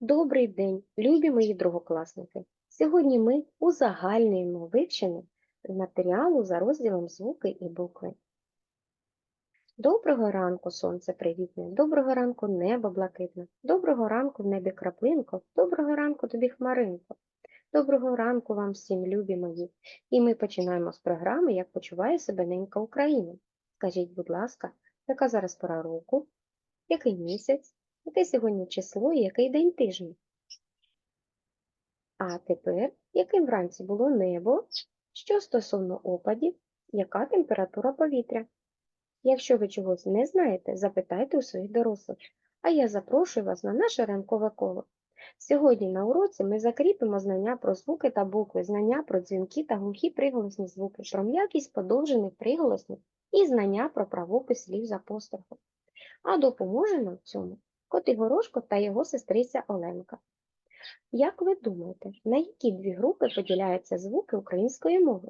Добрий день, любі мої другокласники! Сьогодні ми узагальнюємо вивчення матеріалу за розділом звуки і букви. Доброго ранку, сонце привітне, доброго ранку небо блакитне, доброго ранку в небі краплинко, доброго ранку тобі хмаринко. Доброго ранку вам всім, любі мої! І ми починаємо з програми «Як почуває себе ненька Україна». Скажіть, будь ласка, яка зараз пора року, який місяць, яке сьогодні число і який день тижня? А тепер, яким вранці було небо, що стосовно опадів, яка температура повітря? Якщо ви чогось не знаєте, запитайте у своїх дорослих, а я запрошую вас на наше ранкове коло. Сьогодні на уроці ми закріпимо знання про звуки та букви, знання про дзвінки та глухі приголосні звуки, про м'якість подовжених приголосних і знання про правопис слів з апострофом. А допоможе нам в цьому Коти Горошко та його сестриця Оленка. Як ви думаєте, на які дві групи поділяються звуки української мови?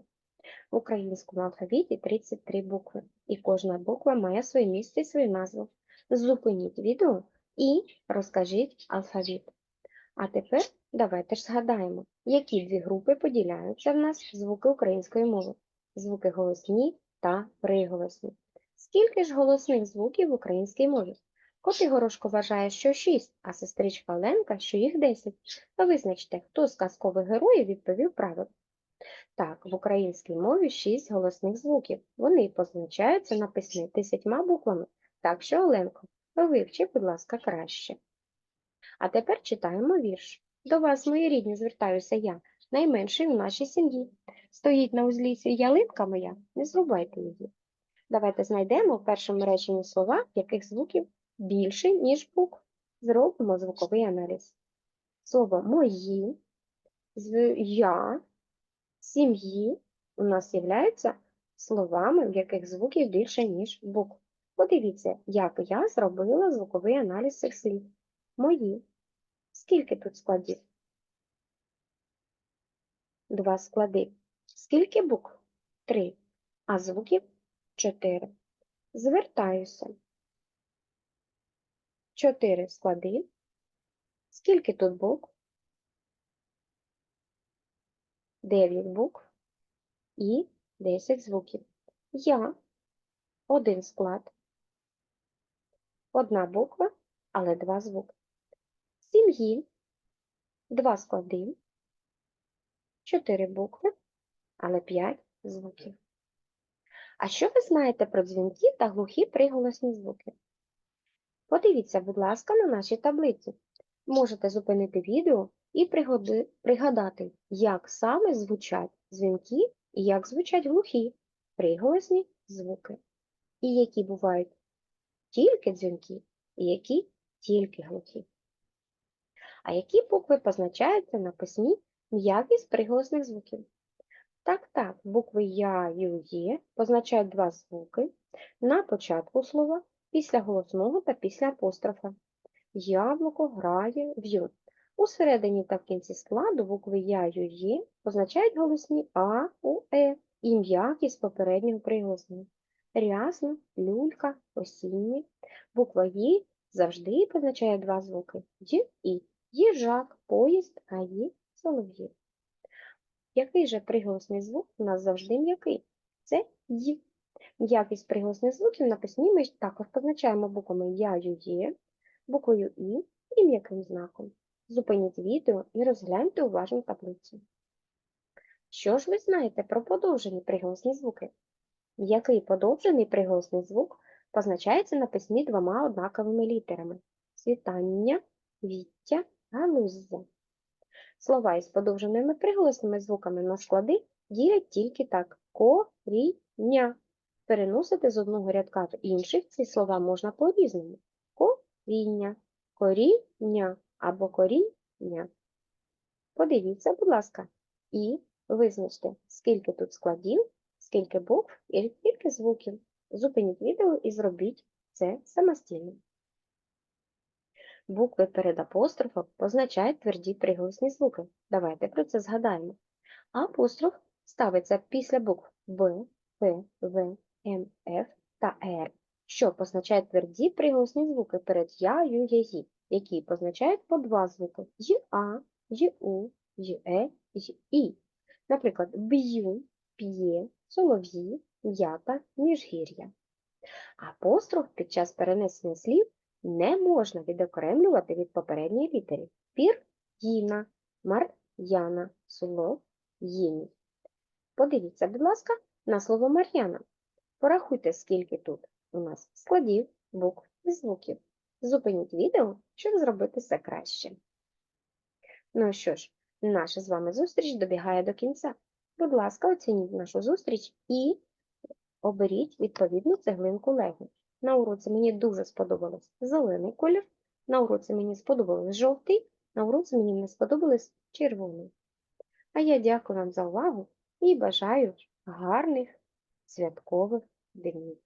В українському алфавіті 33 букви, і кожна буква має своє місце і свою назву. Зупиніть відео і розкажіть алфавіт. А тепер давайте ж згадаємо, які дві групи поділяються в нас звуки української мови. Звуки голосні та приголосні. Скільки ж голосних звуків в українській мові? Коти Горошко вважає, що 6, а сестричка Оленка, що їх 10. То визначте, хто з казкових героїв відповів правильно. Так, в українській мові 6 голосних звуків. Вони позначаються на письмі 10 буквами. Так що, Оленко, вивчи, будь ласка, краще. А тепер читаємо вірш. До вас, мої рідні, звертаюся я, найменший у нашій сім'ї. Стоїть на узліці ялинка моя, не зрубайте її. Давайте знайдемо в першому реченні слова, яких звуків більше, ніж букв. Зробимо звуковий аналіз. Слово мої, я, сім'ї у нас являються словами, в яких звуків більше, ніж букв. Подивіться, як я зробила звуковий аналіз цих слів. Мої. Скільки тут складів? Два склади. Скільки букв? Три. А звуків чотири. Звертаюся. Чотири склади. Скільки тут букв? Дев'ять букв і десять звуків. Я один склад. Одна буква, але два звуки. Сім'ї два склади, чотири букви, але п'ять звуків. А що ви знаєте про дзвінки та глухі приголосні звуки? Подивіться, будь ласка, на нашій таблиці. Можете зупинити відео і пригадати, як саме звучать дзвінки і як звучать глухі приголосні звуки. І які бувають тільки дзвінки, і які тільки глухі. А які букви позначаються на письмі м'якість приголосних звуків? Так, так, букви Я, Ю, Є позначають два звуки на початку слова, після голосного та після апострофа. Яблуко грає в'ю. У середині та в кінці складу букви Я, Ю, Є позначають голосні А, У, Е і м'якість попереднього приголосного. Рясно, люлька, осінні. Буква Ї завжди позначає два звуки Й і. Їжак, поїзд, а Ї – солов'їв. Який же приголосний звук у нас завжди м'який? Це Й. М'якість приголосних звуків на письмі ми також позначаємо буквами Я, Ю, Є, буквою І і м'яким знаком. Зупиніть відео і розгляньте уважно таблицю. Що ж ви знаєте про подовжені приголосні звуки? М'який подовжений приголосний звук позначається на письмі двома однаковими літерами світання, віття, галуззя. Слова із подовженими приголосними звуками на склади ділять тільки так коріння. Переносити з одного рядка в інший ці слова можна по-різному. Коріння, коріння або коріння. Подивіться, будь ласка, і визначте, скільки тут складів, скільки букв і скільки звуків. Зупиніть відео і зробіть це самостійно. Букви перед апострофом позначають тверді приголосні звуки. Давайте про це згадаємо. Апостроф ставиться після букв Б, П, В, М, Ф та Р, що позначають тверді приголосні звуки перед Я, Ю, Я, Ї. які позначають по два звуки й-а, й-у, й-е, й-і. Наприклад, б'ю, п'є, солов'ї, м'ята, міжгір'я. Апостроф під час перенесення слів не можна відокремлювати від попередньої літери. Пір Їна, Мар'яна, Солов, Єні. Подивіться, будь ласка, на слово Мар'яна. Порахуйте, скільки тут у нас складів, букв і звуків. Зупиніть відео, щоб зробити все краще. Ну що ж, наша з вами зустріч добігає до кінця. Будь ласка, оцініть нашу зустріч і оберіть відповідну цеглинку Лего. На уроці мені дуже сподобався зелений колір, на уроці мені сподобався жовтий, на уроці мені не сподобались червоний. А я дякую вам за увагу і бажаю гарних святкових днів.